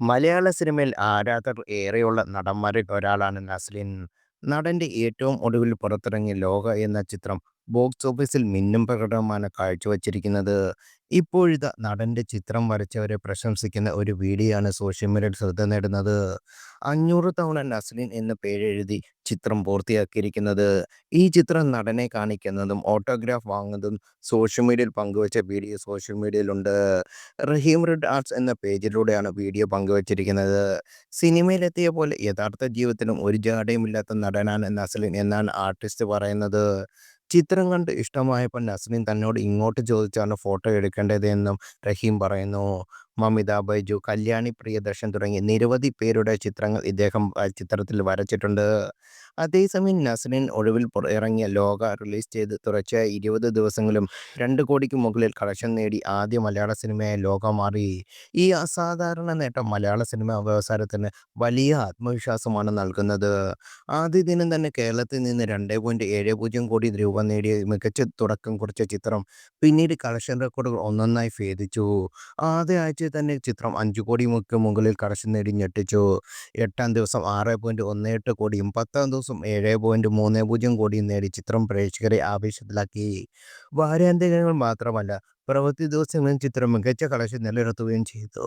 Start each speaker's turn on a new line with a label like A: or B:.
A: മലയാള സിനിമയിൽ ആരാധകർ ഏറെയുള്ള നടന്മാരിൽ ഒരാളാണ് നസ്ലിൻ. നടന്റെ ഏറ്റവും ഒടുവിൽ പുറത്തിറങ്ങിയ 'ലോക' എന്ന ചിത്രം ബോക്സ് ഓഫീസിൽ മിന്നും പ്രകടനമാണ് കാഴ്ചവച്ചിരിക്കുന്നത്. ഇപ്പോഴത്തെ നടന്റെ ചിത്രം വരച്ചവരെ പ്രശംസിക്കുന്ന ഒരു വീഡിയോ ആണ് സോഷ്യൽ മീഡിയയിൽ ശ്രദ്ധ നേടുന്നത്. അഞ്ഞൂറ് തവണ നസ്ലിൻ എന്ന് പേരെഴുതി ചിത്രം പൂർത്തിയാക്കിയിരിക്കുന്നത്. ഈ ചിത്രം നടനെ കാണിക്കുന്നതും ഓട്ടോഗ്രാഫ് വാങ്ങുന്നതും സോഷ്യൽ മീഡിയയിൽ പങ്കുവച്ച വീഡിയോ സോഷ്യൽ മീഡിയയിലുണ്ട്. റഹീം റെഡ് ആർട്സ് എന്ന പേജിലൂടെയാണ് വീഡിയോ പങ്കുവച്ചിരിക്കുന്നത്. സിനിമയിലെത്തിയ പോലെ യഥാർത്ഥ ജീവിതത്തിലും ഒരു ജാടയുമില്ലാത്ത നടനാണ് നസ്ലിൻ എന്നാണ് ആർട്ടിസ്റ്റ് പറയുന്നത്. ചിത്രം കണ്ട് ഇഷ്ടമായപ്പോൾ നസ്രീൻ തന്നോട് ഇങ്ങോട്ട് ചോദിച്ചാണ് ഫോട്ടോ എടുക്കേണ്ടതെന്നും റഹീം പറയുന്നു. മമിത ബൈജു, കല്യാണി പ്രിയദർശൻ തുടങ്ങി നിരവധി പേരുടെ ചിത്രങ്ങൾ ഇദ്ദേഹം ചിത്രത്തിൽ വരച്ചിട്ടുണ്ട്. അതേസമയം നസ്രിൻ ഒടുവിൽ ഇറങ്ങിയ 'ലോക' റിലീസ് ചെയ്ത് തുടർച്ചയായ ഇരുപത് ദിവസങ്ങളും രണ്ട് കോടിക്ക് മുകളിൽ കളക്ഷൻ നേടി ആദ്യ മലയാള സിനിമയായി 'ലോക' മാറി. ഈ അസാധാരണ നേട്ടം മലയാള സിനിമ വ്യവസായത്തിന് വലിയ ആത്മവിശ്വാസമാണ് നൽകുന്നത്. ആദ്യ ദിനം തന്നെ കേരളത്തിൽ നിന്ന് രണ്ടേ പോയിന്റ് ഏഴ് പൂജ്യം കോടി രൂപ നേടിയ മികച്ച തുടക്കം കുറിച്ച ചിത്രം പിന്നീട് കളക്ഷൻ റെക്കോർഡുകൾ ഒന്നൊന്നായി ഭേദിച്ചു. ആദ്യ ആഴ്ച തന്നെ ചിത്രം അഞ്ചു കോടി മുക്ക് മുകളിൽ കളക്ഷൻ നേടി ഞെട്ടിച്ചു. എട്ടാം ദിവസം ആറ് പോയിന്റ് ഒന്ന് എട്ട് കോടിയും പത്താം ദിവസം ഏഴ് പോയിന്റ് മൂന്ന് പൂജ്യം കോടിയും നേടി ചിത്രം പ്രേക്ഷകരെ ആവേശത്തിലാക്കി. വാരാന്ത്യങ്ങൾ മാത്രമല്ല പ്രവൃത്തി ദിവസങ്ങളിൽ ചിത്രം മികച്ച കളക്ഷൻ നിലനിർത്തുകയും ചെയ്തു.